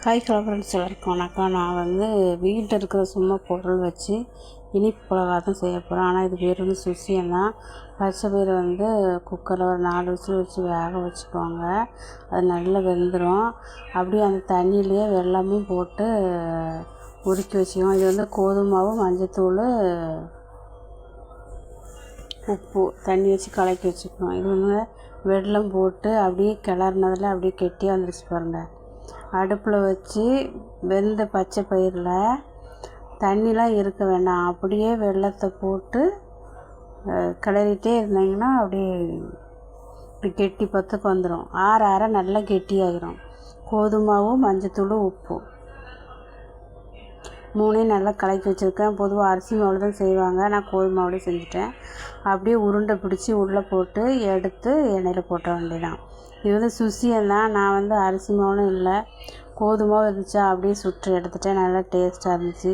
Hi hello friends எல்லாருக்கும் வணக்கம். நான் வந்து வீட்டில் இருக்கிற சும்மா பொருள் வச்சு இனிப்பு பலகாரம் செய்ய போகிறேன் ஆனால் இது பேர் வந்து சுசியம் தான் பச்சை பேர் வந்து குக்கரில் ஒரு நாலு விசில் வச்சு வேக வச்சுக்கோங்க அது நல்லா வெந்துடும் அப்படியே அந்த தண்ணியிலேயே வெல்லமும் போட்டு உருக்கி வச்சுக்கோங்க இது வந்து கோதுமாவும் மஞ்சத்தூள் உப்பு தண்ணி வச்சு கலக்கி வச்சுக்கணும் இது வந்து வெள்ளம் போட்டு அப்படியே கிளறினதில் அப்படியே கெட்டியாக வந்துருச்சு பாருங்கள் அடுப்பில் வச்சு வெந்த பச்சை பயிரில் தண்ணிலாம் இருக்க வேண்டாம் அப்படியே வெள்ளத்தை போட்டு கிளறிட்டே இருந்தீங்கன்னா அப்படியே இப்படி கெட்டி பத்துக்கு வந்துடும் ஆற ஆற நல்லா கெட்டியாகிரும் கோதுமாவும் மஞ்சத்தூள் உப்பும். மூணையும் நல்லா கலக்கி வச்சுருக்கேன். பொதுவாக அரிசி மாவில் தான் செய்வாங்க. நான் கோதுமை மாவுலேயே செஞ்சுட்டேன். அப்படியே உருண்டை பிடிச்சி உள்ளே போட்டு எடுத்து எண்ணெயில் போட்ட வேண்டியதான் இது வந்து சுசியம் தான். நான் வந்து அரிசி மாவுலும் இல்லை. கோதுமாவும் இருந்துச்சா அப்படியே சுட்டு எடுத்துட்டேன். நல்லா டேஸ்ட்டாக இருந்துச்சு.